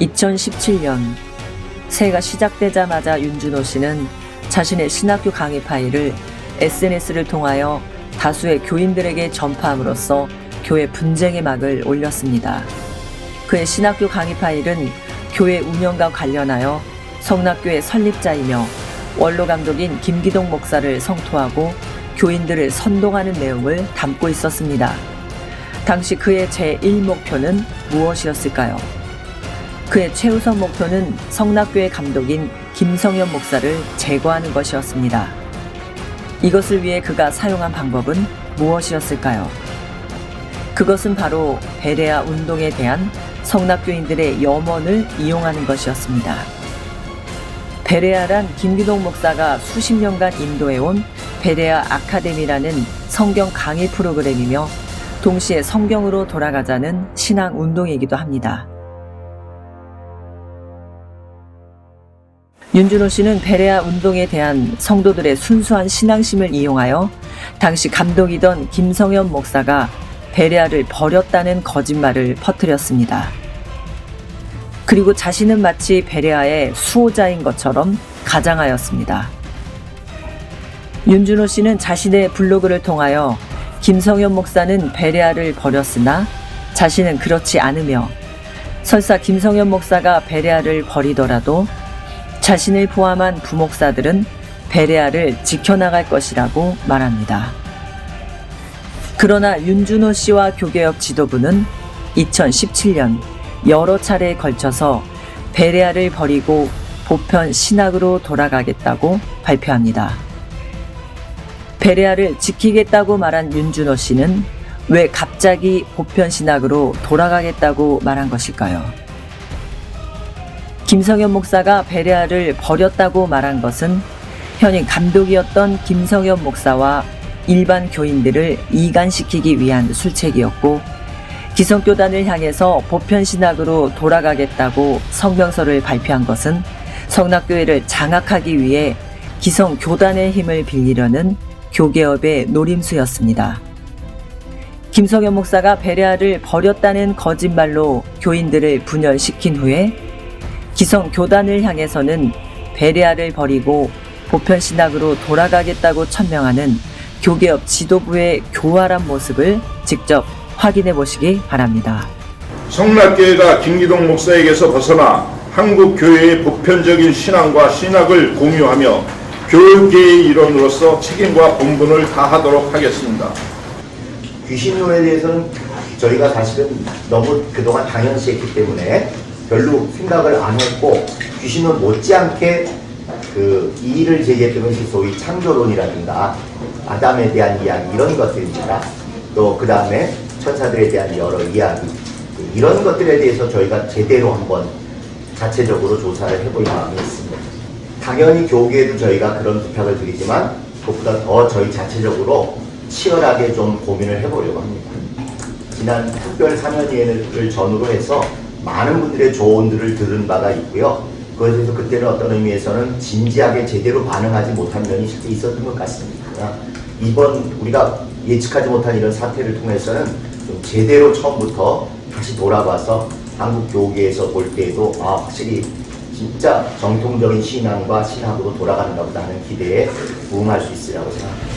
2017년 새해가 시작되자마자 윤준호 씨는 자신의 신학교 강의 파일을 SNS를 통하여 다수의 교인들에게 전파함으로써 교회 분쟁의 막을 올렸습니다. 그의 신학교 강의 파일은 교회 운영과 관련하여 성락교의 설립자이며 원로 감독인 김기동 목사를 성토하고 교인들을 선동하는 내용을 담고 있었습니다. 당시 그의 제1목표는 무엇이었을까요? 그의 최우선 목표는 성락교의 감독인 김성현 목사를 제거하는 것이었습니다. 이것을 위해 그가 사용한 방법은 무엇이었을까요? 그것은 바로 베레아 운동에 대한 성락교인들의 염원을 이용하는 것이었습니다. 베레아란 김기동 목사가 수십 년간 인도해온 베레아 아카데미라는 성경 강의 프로그램이며 동시에 성경으로 돌아가자는 신앙 운동이기도 합니다. 윤준호 씨는 베레아 운동에 대한 성도들의 순수한 신앙심을 이용하여 당시 감독이던 김성현 목사가 베레아를 버렸다는 거짓말을 퍼뜨렸습니다. 그리고 자신은 마치 베레아의 수호자인 것처럼 가장하였습니다. 윤준호 씨는 자신의 블로그를 통하여 김성현 목사는 베레아를 버렸으나 자신은 그렇지 않으며 설사 김성현 목사가 베레아를 버리더라도 자신을 포함한 부목사들은 베레아를 지켜나갈 것이라고 말합니다. 그러나 윤준호 씨와 교계역 지도부는 2017년 여러 차례에 걸쳐서 베레아를 버리고 보편 신학으로 돌아가겠다고 발표합니다. 베레아를 지키겠다고 말한 윤준호 씨는 왜 갑자기 보편 신학으로 돌아가겠다고 말한 것일까요? 김성현 목사가 베레아를 버렸다고 말한 것은 현임 감독이었던 김성현 목사와 일반 교인들을 이간시키기 위한 술책이었고 기성교단을 향해서 보편신학으로 돌아가겠다고 성명서를 발표한 것은 성락교회를 장악하기 위해 기성교단의 힘을 빌리려는 교계업의 노림수였습니다. 김성현 목사가 베레아를 버렸다는 거짓말로 교인들을 분열시킨 후에 기성 교단을 향해서는 베레아를 버리고 보편 신학으로 돌아가겠다고 천명하는 교계업 지도부의 교활한 모습을 직접 확인해 보시기 바랍니다. 성락교회가 김기동 목사에게서 벗어나 한국 교회의 보편적인 신앙과 신학을 공유하며 교육계의 일원으로서 책임과 본분을 다하도록 하겠습니다. 귀신요에 대해서는 저희가 사실은 너무 그동안 당연시했기 때문에 별로 생각을 안 했고 귀신은 못지않게 그 이의를 제기했던 것이 소위 창조론이라든가 아담에 대한 이야기 이런 것들입니다. 또 그 다음에 천사들에 대한 여러 이야기 이런 것들에 대해서 저희가 제대로 한번 자체적으로 조사를 해볼 마음이 있습니다. 당연히 교계에도 저희가 그런 부탁을 드리지만 그것보다 더 저희 자체적으로 치열하게 좀 고민을 해보려고 합니다. 지난 특별 사면위원회를 전후로 해서 많은 분들의 조언들을 들은 바가 있고요. 그것에 대해서 그때는 어떤 의미에서는 진지하게 제대로 반응하지 못한 면이 실제 있었던 것 같습니다. 이번 우리가 예측하지 못한 이런 사태를 통해서는 좀 제대로 처음부터 다시 돌아가서 한국 교계에서 볼 때에도 아 확실히 진짜 정통적인 신앙과 신학으로 보다 하는 기대에 부응할 수 있으라고 생각합니다.